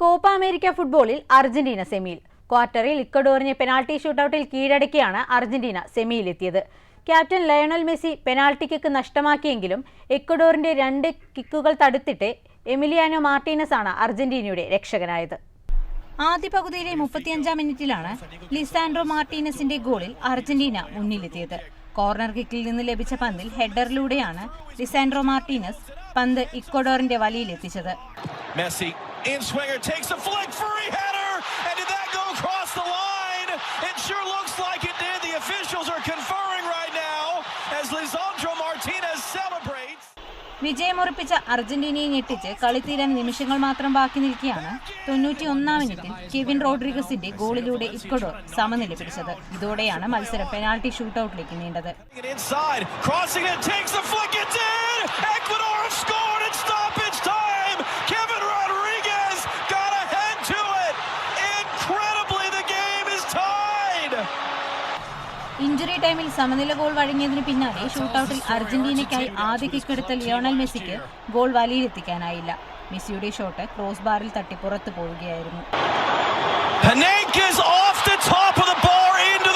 Copa America ഫുട്ബോളിൽ Argentina സെമിയിൽ. ക്വാർട്ടറിൽ ഇക്കഡോറിനെ പെനാൾട്ടി ഷൂട്ടൌട്ടിൽ കീഴടക്കിയാണ് Argentina സെമിയിലെത്തിയത്. Captain Lionel Messi penalty kick നഷ്ടമാക്കിയെങ്കിലും എക്വഡോറിന്റെ രണ്ട് കിക്കുകൾ തടുത്തിട്ട് എമിലിയാനോ മാർട്ടീനസ് ആണ് അർജന്റീനയുടെ രക്ഷകനായത്. ആദ്യ പകുതിയിലെ മുപ്പത്തിയഞ്ചാം മിനിറ്റിലാണ് ലിസാൻഡ്രോ മാർട്ടീനസിന്റെ ഗോളിൽ അർജന്റീന മുന്നിലെത്തിയത്. കോർണർ കിക്കിൽ നിന്ന് ലഭിച്ച പന്തിൽ ഹെഡറിലൂടെയാണ് ലിസാൻഡ്രോ മാർട്ടീനസ് പന്ത് ഇക്വഡോറിന്റെ വലയിലെത്തിച്ചത് Messi in swinger takes a flick, free header, and did that go across the line? It sure looks like it did. The officials are conferring right now as Lisandro Martinez celebrates. വിജയമുറപ്പിച്ച അർജന്റീനയെ ഞെട്ടിച്ച് കളിത്തീരാൻ നിമിഷങ്ങൾ മാത്രം ബാക്കി നിൽക്കെയാണ് തൊണ്ണൂറ്റി ഒന്നാം മിനിറ്റിൽ Kevin റോഡ്രിഗസിന്റെ ഗോളിലൂടെ Ecuador സമനില പിടിച്ചത് ഇതോടെയാണ് മത്സരം പെനാൾട്ടി ഷൂട്ടൌട്ടിലേക്ക് നീണ്ടത് ഇഞ്ചുറി ടൈമിൽ സമനില ഗോൾ വഴങ്ങിയതിന് പിന്നാലെ ഷൂട്ടൌട്ടിൽ അർജന്റീനയ്ക്കായി ആദ്യ കിക്കെടുത്ത ലിയോണൽ മെസ്സിക്ക് ഗോൾ വലയിലെത്തിക്കാനായില്ല മെസ്സിയുടെ ഷോട്ട് ക്രോസ് ബാറിൽ തട്ടി പുറത്തു പോവുകയായിരുന്നു Panenka's off the top of the bar into!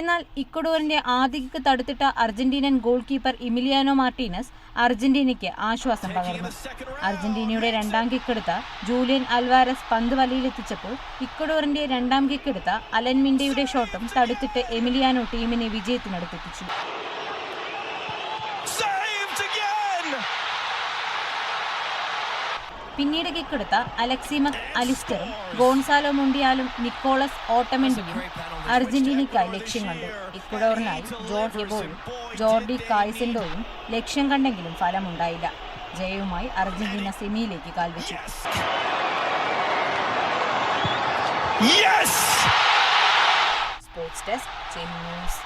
എന്നാൽ ഇക്വഡോറിന്റെ ആധികക്ക് കിക്ക് തടുത്തിട്ട അർജന്റീനൻ ഗോൾ കീപ്പർ ഇമിലിയാനോ മാർട്ടീനസ് അർജന്റീനയ്ക്ക് ആശ്വാസം പകർന്നു. അർജന്റീനയുടെ രണ്ടാം കിക്കെടുത്ത ജൂലിയൻ അൽവാരസ് പന്ത് വലയിലെത്തിച്ചപ്പോൾ ഇക്വഡോറിന്റെ രണ്ടാം കിക്കെടുത്ത അലൻ മിൻഡയുടെ ഷോട്ടും തടുത്തിട്ട് എമിലിയാനോ ടീമിനെ വിജയത്തിനടുത്തെത്തിച്ചു. പിന്നീട് കിക്കെടുത്ത അലക്സിമ അലിസ്റ്ററും ഗോൺസാലോ മുണ്ടിയാലും നിക്കോളസ് ഓട്ടമെൻഡിയും അർജന്റീനയ്ക്കായി ലക്ഷ്യം കണ്ടു ഇക്വഡോറിനായി ജോർജ് എബോയും ജോർഡി കായ്സെൻഡോയും ലക്ഷ്യം കണ്ടെങ്കിലും ഫലമുണ്ടായില്ല. ജയവുമായി അർജന്റീന സെമിയിലേക്ക് കാൽവെച്ചു! Sports desk Chennai news.